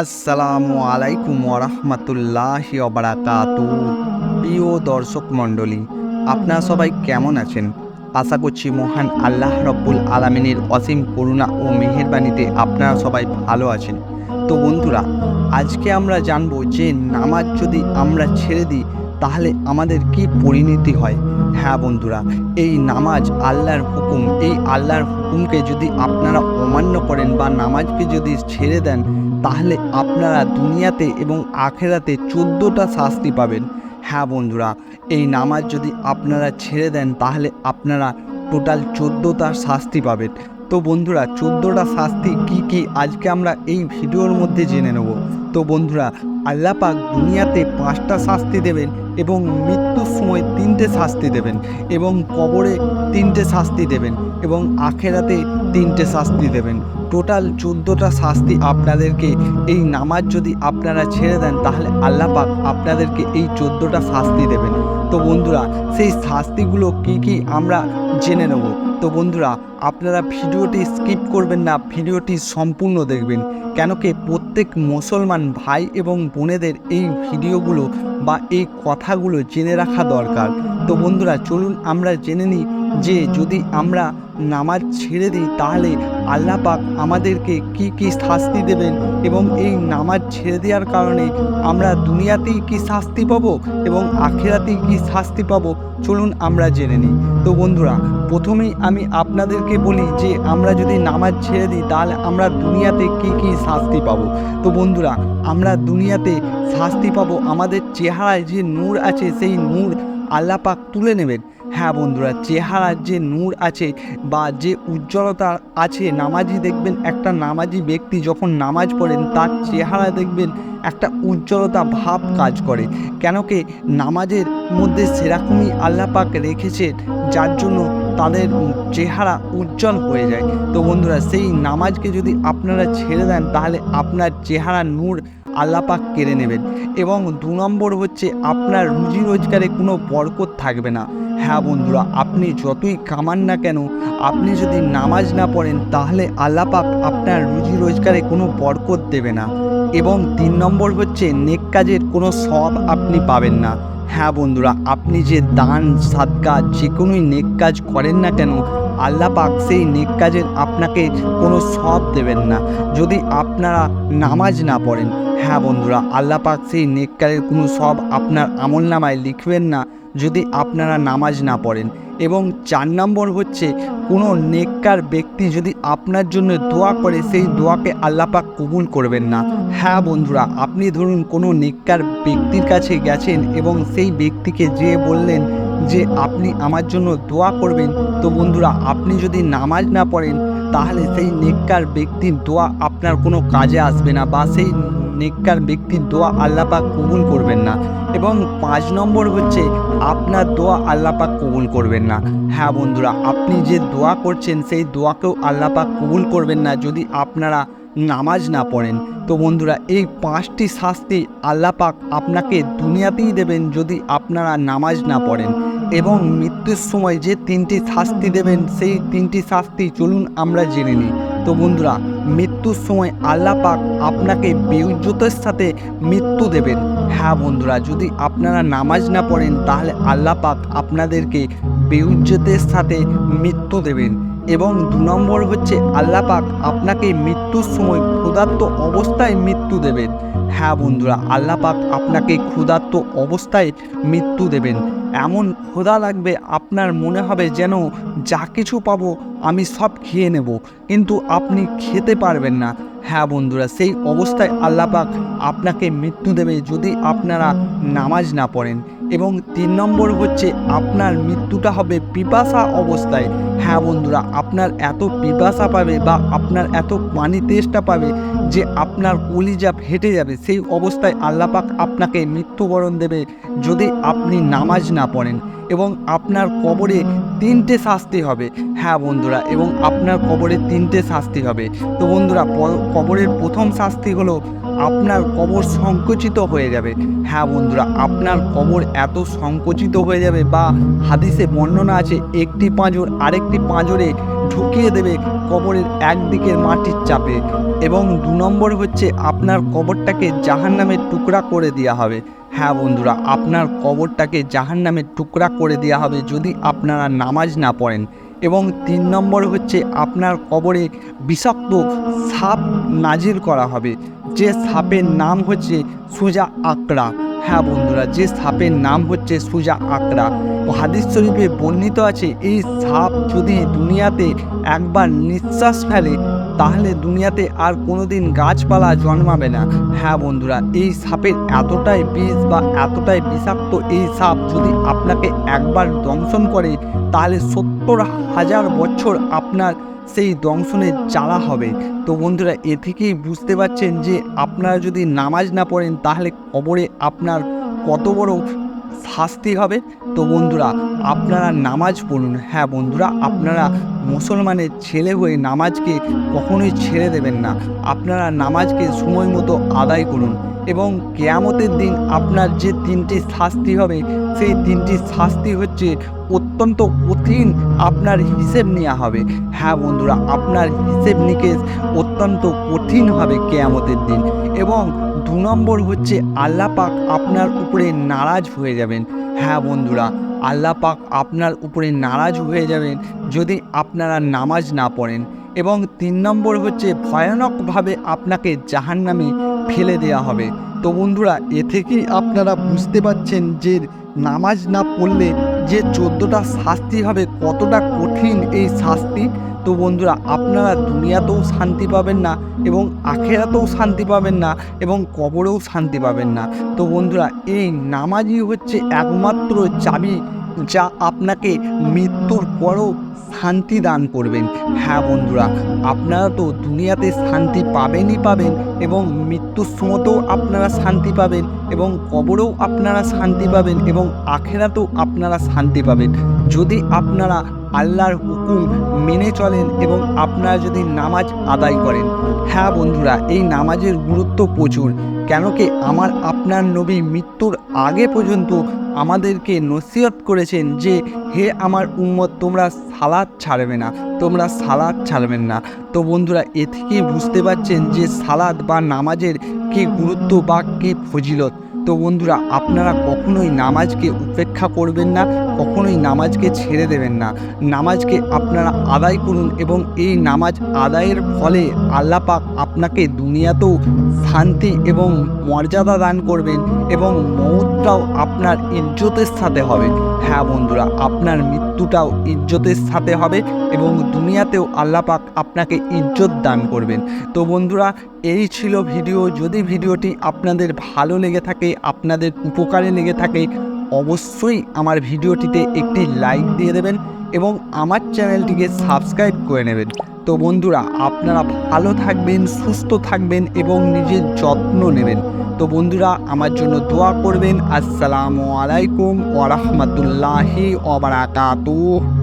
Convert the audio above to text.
আসসালামু আলাইকুম ওরহমতুল্লাহ বারাকাতু প্রিয় দর্শক মণ্ডলী, আপনারা সবাই কেমন আছেন? আশা করছি মহান আল্লাহ রব্বুল আলমিনের অসীম করুণা ও মেহেরবানিতে আপনারা সবাই ভালো আছেন। তো বন্ধুরা, আজকে আমরা জানব যে নামাজ যদি আমরা ছেড়ে দিই, তাহলে আমাদের কি পরিণতি হয়? হ্যাঁ বন্ধুরা, এই নামাজ আল্লাহর হুকুম, এই আল্লাহর হুকুমকে যদি আপনারা অমান্য করেন বা নামাজকে যদি ছেড়ে দেন, তাহলে আপনারা দুনিয়াতে এবং আখেরাতে চোদ্দোটা শাস্তি পাবেন। হ্যাঁ বন্ধুরা, এই নামাজ যদি আপনারা ছেড়ে দেন, তাহলে আপনারা টোটাল চোদ্দোটা শাস্তি পাবেন। তো বন্ধুরা, চোদ্দোটা শাস্তি কি কি, আজকে আমরা এই ভিডিওর মধ্যে জেনে নেব। তো বন্ধুরা, আল্লাহ পাক দুনিয়াতে পাঁচটা শাস্তি দেবেন এবং মৃত্যুর সময় তিনটে শাস্তি দেবেন এবং কবরে তিনটে শাস্তি দেবেন। এবং আখেরাতে তিনটে শাস্তি দেবেন। টোটাল চোদ্দোটা শাস্তি আপনাদেরকে এই নামাজ যদি আপনারা ছেড়ে দেন, তাহলে আল্লাহ পাক আপনাদেরকে এই চোদ্দোটা শাস্তি দেবেন। তো বন্ধুরা, সেই শাস্তিগুলো কি কি আমরা জেনে নেব। তো বন্ধুরা, আপনারা ভিডিওটি স্কিপ করবেন না, ভিডিওটি সম্পূর্ণ দেখবেন। কেন কি প্রত্যেক মুসলমান ভাই এবং বোনেদের এই ভিডিওগুলো বা এই কথাগুলো জেনে রাখা দরকার। তো বন্ধুরা, চলুন আমরা জেনে নিই যে যদি আমরা নামাজ ছেড়ে দিই, তাহলে আল্লাহ পাক আমাদেরকে কি কি শাস্তি দেবেন? এবং এই নামাজ ছেড়ে দেওয়ার কারণে আমরা দুনিয়াতেই কি শাস্তি পাবো এবং আখেরাতেই কি শাস্তি পাবো? চলুন আমরা জেনে নিই। তো বন্ধুরা, প্রথমেই আমি আপনাদেরকে বলি যে, আমরা যদি নামাজ ছেড়ে দিই, তাহলে আমরা দুনিয়াতে কি কি শাস্তি পাবো? তো বন্ধুরা, আমরা দুনিয়াতে শাস্তি পাবো আমাদের চেহারায় যে নূর আছে, সেই নূর আল্লাহ পাক তুলে নেবেন। হ্যাঁ বন্ধুরা চেহারার যে নূর আছে বা যে উজ্জ্বলতা আছে, নামাজি দেখবেন একটা নামাজি ব্যক্তি যখন নামাজ পড়েন, তার চেহারা দেখবেন একটা উজ্জ্বলতা ভাব কাজ করে। কেন কি নামাজের মধ্যে সেরকমই আল্লাহ রেখেছে, যার জন্য তাদের চেহারা উজ্জ্বল হয়ে যায়। তো বন্ধুরা, সেই নামাজকে যদি আপনারা ছেড়ে দেন, তাহলে আপনার চেহারা নূর আল্লাপাক কেড়ে নেবেন এবং দু নম্বর হচ্ছে আপনার রুজি রোজগারে কোনো বরকত থাকবে না। হ্যাঁ বন্ধুরা, আপনি যতই কামান না কেন, আপনি যদি নামাজ না পড়েন, তাহলে আল্লাপাক আপনার রুজি রোজগারে কোনো বরকত দেবে না। এবং তিন নম্বর হচ্ছে নেক কাজের কোনো সব আপনি পাবেন না। হ্যাঁ বন্ধুরা, আপনি যে দান, সাদকা, যে কোনোই নেক কাজ করেন না কেন আল্লাহ পাক সেই নেক কাজের আপনাকে কোনো সব দেবেন না। যদি আপনারা নামাজ না পড়েন হ্যাঁ বন্ধুরা, আল্লাহ পাক সেই নেক কাজের কোনো সব আপনার আমল নামায় লিখবেন না যদি আপনারা নামাজ না পড়েন। এবং চার নম্বর হচ্ছে, কোনো নেককার ব্যক্তি যদি আপনার জন্য দোয়া করে, সেই দোয়াকে আল্লাপাক কবুল করবেন না। হ্যাঁ বন্ধুরা, আপনি ধরুন কোনো নেককার ব্যক্তির কাছে গেছেন এবং সেই ব্যক্তিকে যে বললেন যে আপনি আমার জন্য দোয়া করবেন, তো বন্ধুরা, আপনি যদি নামাজ না পড়েন, তাহলে সেই নেককার ব্যক্তির দোয়া আপনার কোনো কাজে আসবে না বা সেই নেককার ব্যক্তির দোয়া আল্লাপাক কবুল করবেন না। এবং পাঁচ নম্বর হচ্ছে, আপনার দোয়া আল্লাপাক কবুল করবেন না। হ্যাঁ বন্ধুরা, আপনি যে দোয়া করছেন, সেই দোয়াকেও আল্লাপাক কবুল করবেন না যদি আপনারা নামাজ না পড়েন। তো বন্ধুরা, এই পাঁচটি শাস্তি আল্লাপাক আপনাকে দুনিয়াতেই দেবেন যদি আপনারা নামাজ না পড়েন। এবং মৃত্যুর সময় যে তিনটি শাস্তি দেবেন, সেই তিনটি শাস্তি চলুন আমরা জেনে নিই। তো বন্ধুরা, মৃত্যুর সময় আল্লাহ পাক আপনাকে বেউজ্জতের সাথে মৃত্যু দেবেন। হ্যাঁ বন্ধুরা, যদি আপনারা নামাজ না পড়েন, তাহলে আল্লাহ পাক আপনাদেরকে বেউজ্জতের সাথে মৃত্যু দেবেন। এবং দু নম্বর হচ্ছে আল্লাহ পাক আপনাকে মৃত্যুর সময় ক্ষুধার্ত অবস্থায় মৃত্যু দেবেন। হ্যাঁ বন্ধুরা, আল্লাহ পাক আপনাকে ক্ষুধার্ত অবস্থায় মৃত্যু দেবেন। এমন ক্ষুধা লাগবে আপনার মনে হবে যেন যা কিছু পাবো আমি সব খেয়ে নেব, কিন্তু আপনি খেতে পারবেন না। হ্যাঁ বন্ধুরা, সেই অবস্থায় আল্লাপাক আপনাকে মৃত্যু দেবে যদি আপনারা নামাজ না পড়েন। এবং তিন নম্বর হচ্ছে আপনার মৃত্যুটা হবে পিপাসা অবস্থায়। হ্যাঁ বন্ধুরা, আপনার এত পিপাসা পাবে বা আপনার এত পানি তেষ্টা পাবে যে আপনার কলিজা ফেটে যাবে। সেই অবস্থায় আল্লাপাক আপনাকে মৃত্যুবরণ দেবে যদি আপনি নামাজ না পড়েন এবং আপনার কবরে তিনটে শাস্তি হবে। হ্যাঁ বন্ধুরা, এবং আপনার কবরে তিনটে শাস্তি হবে। তো বন্ধুরা কবরের প্রথম শাস্তি হলো আপনার কবর সংকুচিত হয়ে যাবে। হ্যাঁ বন্ধুরা, আপনার কবর এত সংকুচিত হয়ে যাবে বা হাদিসে বর্ণনা আছে, একটি পাঁজর আরেকটি একটি পাঁজরে ঢুকিয়ে দেবে কবরের একদিকের মাটির চাপে এবং দু নম্বর হচ্ছে আপনার কবরটাকে জাহান নামের টুকরা করে দেওয়া হবে। হ্যাঁ বন্ধুরা, আপনার কবরটাকে জাহান নামের টুকরা করে দেওয়া হবে যদি আপনারা নামাজ না পড়েন। এবং তিন নম্বর হচ্ছে আপনার কবরে বিষাক্ত সাপ নাজির করা হবে। যে সাপের নাম হচ্ছে সোজা আকড়া। হ্যাঁ বন্ধুরা, যে সাপের নাম হচ্ছে সুজা আকড়া। ও হাদিস শরীফে বর্ণিত আছে, এই সাপ যদি দুনিয়াতে একবার নিঃশ্বাস ফেলে, তাহলে দুনিয়াতে আর কোনোদিন গাছপালা জন্মাবে না। হ্যাঁ বন্ধুরা, এই সাপের এতটাই বিষ বা এতটাই বিষাক্ত এই সাপ যদি আপনাকে একবার দংশন করে, তাহলে সত্তর হাজার বছর আপনার সেই দংশনের জ্বালা হবে। তো বন্ধুরা, এ থেকেই বুঝতে পারছেন যে আপনারা যদি নামাজ না পড়েন, তাহলে কবরে আপনার কত বড় শাস্তি হবে। তো বন্ধুরা, আপনারা নামাজ পড়ুন। হ্যাঁ বন্ধুরা, আপনারা মুসলমানের ছেলে হয়ে নামাজকে কখনোই ছেড়ে দেবেন না। আপনারা নামাজকে সময় মতো আদায় করুন এবং কেয়ামতের দিন আপনার যে তিনটি শাস্তি হবে, সেই তিনটি শাস্তি হচ্ছে অত্যন্ত কঠিন আপনার হিসেব নেওয়া হবে। হ্যাঁ বন্ধুরা, আপনার হিসেব নিকেশ অত্যন্ত কঠিন হবে কেয়ামতের দিন এবং দু নম্বর হচ্ছে আল্লাহ পাক আপনার উপরে নারাজ হয়ে যাবেন। হ্যাঁ বন্ধুরা, আল্লাহ পাক আপনার উপরে নারাজ হয়ে যাবেন যদি আপনারা নামাজ না পড়েন এবং তিন নম্বর হচ্ছে ভয়ানকভাবে আপনাকে জাহান্নামে ফেলে দেওয়া হবে। তো বন্ধুরা, এ থেকেই আপনারা বুঝতে পারছেন যে নামাজ না পড়লে যে চোদ্দোটা শাস্তি হবে, কতটা কঠিন এই শাস্তি? তো বন্ধুরা, আপনারা দুনিয়াতেও শান্তি পাবেন না এবং আখেরাতেও শান্তি পাবেন না এবং কবরেও শান্তি পাবেন না। তো বন্ধুরা, এই নামাজই হচ্ছে একমাত্র চাবি যা আপনাকে মৃত্যুর পরও শান্তি দান করবেন। হ্যাঁ বন্ধুরা, আপনারা তো দুনিয়াতে শান্তি পাবেনই পাবেন এবং মৃত্যুর সময়তেও আপনারা শান্তি পাবেন এবং কবরেও আপনারা শান্তি পাবেন এবং আখেরাতেও আপনারা শান্তি পাবেন। যদি আপনারা আল্লাহর হুকুম মেনে চলেন এবং আপনারা যদি নামাজ আদায় করেন। হ্যাঁ বন্ধুরা, এই নামাজের গুরুত্ব প্রচুর। কেন কি আমার আপনার নবী মৃত্যুর আগে পর্যন্ত আমাদেরকে নসিহত করেছেন যে, হে আমার উম্মত, তোমরা সালাদ ছাড়বে না, তোমরা সালাদ ছাড়বেন না। তো বন্ধুরা, এ থেকেই বুঝতে পারছেন যে সালাদ বা নামাজের কী গুরুত্ব বা কী ফজিলত। তো বন্ধুরা, আপনারা কখনোই নামাজকে উপেক্ষা করবেন না, কখনোই নামাজকে ছেড়ে দেবেন না। নামাজকে আপনারা আদায় করুন এবং এই নামাজ আদায়ের ফলে আল্লাহ পাক আপনাকে দুনিয়াতেও শান্তি এবং মর্যাদা দান করবেন এবং মৌতটাও আপনার ইজ্জতের সাথে হবে। হ্যাঁ বন্ধুরা, আপনার মৃত্যুটাও ইজ্জতের সাথে হবে এবং দুনিয়াতেও আল্লাহ পাক আপনাকে ইজ্জত দান করবেন। তো বন্ধুরা এই ছিল ভিডিও। যদি ভিডিওটি আপনাদের ভালো লেগে থাকে, আপনাদের উপকারে লেগে থাকে, অবশ্যই আমার ভিডিওটিতে একটি লাইক দিয়ে দেবেন এবং আমার চ্যানেলটিকে সাবস্ক্রাইব করে নেবেন। তো বন্ধুরা, আপনারা ভালো থাকবেন, সুস্থ থাকবেন এবং নিজের যত্ন নেবেন। তো বন্ধুরা, আমার জন্য দোয়া করবেন। আসসালামু আলাইকুম ওরহমতুল্লাহি ওবরাকাতুহ